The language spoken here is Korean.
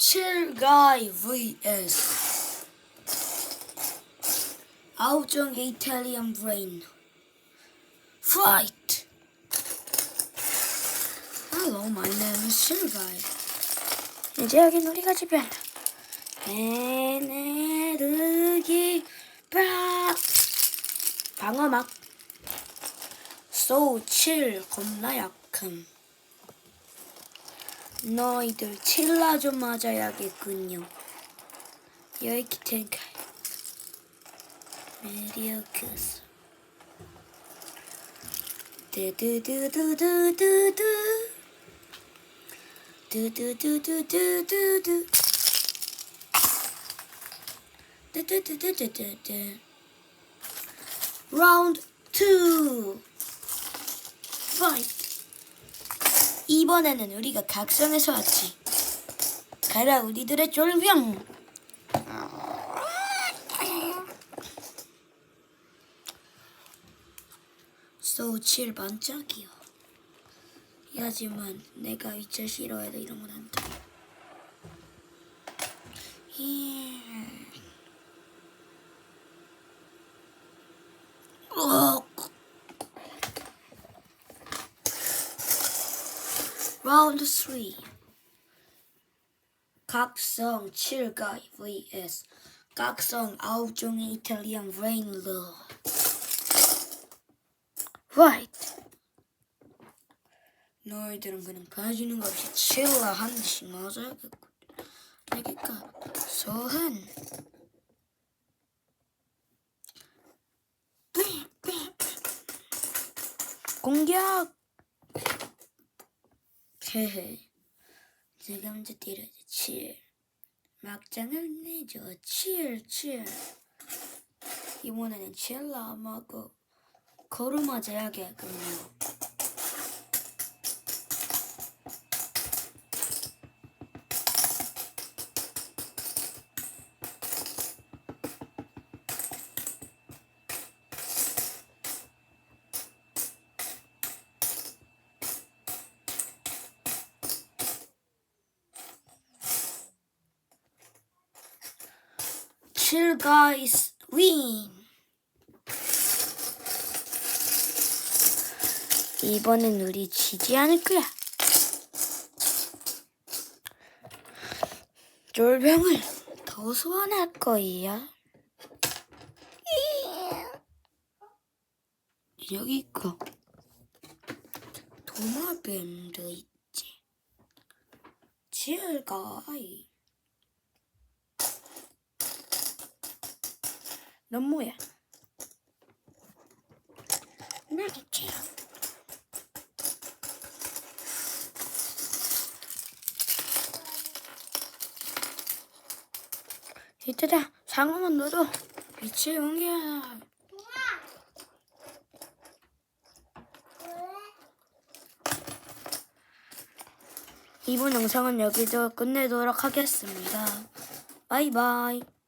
7가이 vs. 아우정 이탈리안 브레인. Fight! Hello, my name is 7가이. 이제 여기 우리가 집이야 에네르기 빡 방어막. 7 겁나 약함 너희들 칠라 좀 맞아야겠군요. 여기 텐카 메리어크스. 두두두두두두두. 두두두두두두두. 두두두두두두 라운드 2 파이트 이번에는 우리가 각성해서 왔지. 가라 우리들의 쫄병. 소칠 반짝이야. 하지만 내가 이제 싫어해도 이런 건 안 돼. 예. 어. 라운드 3 각성 7가이 vs 각성 9종의 이탈리안 레인러 화이트 너희들은 그냥 봐주는 거 없이 칠라 한 대씩 맞아야겠군 알겠까 소한 공격 헤헤. 제가 먼저 때려줘. 7. 막장을 내줘. 7, 7. 이번에는 첼라 마고 걸음맞아야겠군요. 칠 guys win. 이번엔 우리 지지 않을 거야. 쫄병을 더 소환할 거야. 여기 있고 도마뱀도 있지. 칠가이. 넌 뭐야? 나겠지. 이때다 상어만 넣어도 빛이 옮겨. 이번 영상은 여기서 끝내도록 하겠습니다. 바이바이.